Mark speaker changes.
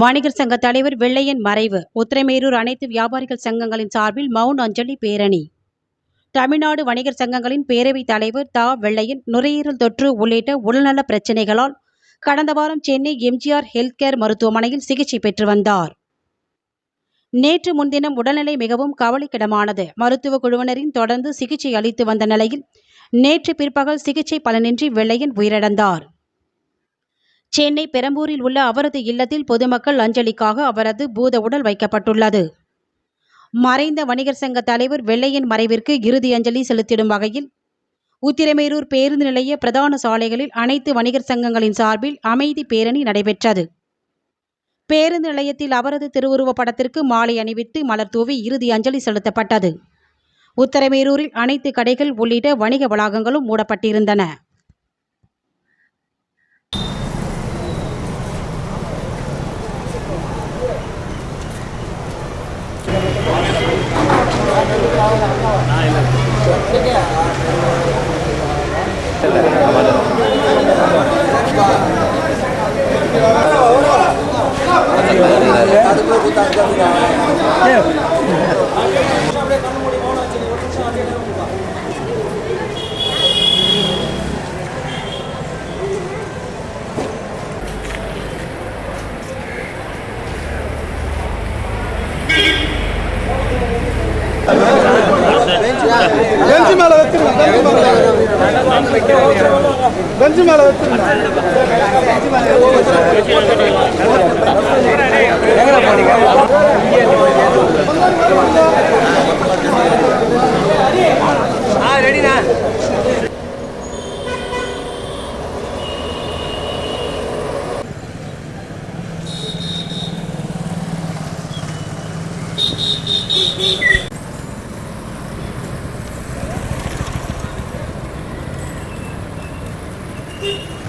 Speaker 1: வணிகர் சங்க தலைவர் வெள்ளையன் மறைவு. உத்திரமேரூர் அனைத்து வியாபாரிகள் சங்கங்களின் சார்பில் மவுன் அஞ்சலி பேரணி. தமிழ்நாடு வணிகர் சங்கங்களின் பேரவைத் தலைவர் தா. வெள்ளையன் நுரையீரல் தொற்று உள்ளிட்ட உடல்நல பிரச்சினைகளால் கடந்த வாரம் சென்னை எம்ஜிஆர் ஹெல்த் கேர் மருத்துவமனையில் சிகிச்சை பெற்று வந்தார். நேற்று முன்தினம் உடல்நிலை மிகவும் கவலைக்கிடமானது. மருத்துவ குழுவினரின் தொடர்ந்து சிகிச்சை அளித்து வந்த நிலையில் நேற்று பிற்பகல் சிகிச்சை பலனின்றி வெள்ளையன் உயிரிழந்தார். சென்னை பெரம்பூரில் உள்ள அவரது இல்லத்தில் பொதுமக்கள் அஞ்சலிக்காக அவரது பூத உடல் வைக்கப்பட்டுள்ளது. மறைந்த வணிகர் சங்க தலைவர் வெள்ளையன் மறைவிற்கு இறுதி அஞ்சலி செலுத்திடும் வகையில் உத்திரமேரூர் பேருந்து நிலைய பிரதான சாலைகளில் அனைத்து வணிகர் சங்கங்களின் சார்பில் அமைதி பேரணி நடைபெற்றது. பேருந்து நிலையத்தில் அவரது திருவுருவப் படத்திற்கு மாலை அணிவித்து மலர் தூவி இறுதி அஞ்சலி செலுத்தப்பட்டது. உத்தரமேரூரில் அனைத்து கடைகள் உள்ளிட்ட வணிக வளாகங்களும் மூடப்பட்டிருந்தன.
Speaker 2: Yeah. அஞ்சு மேல ரெடிண்ணா Beep, beep, beep. Thank you.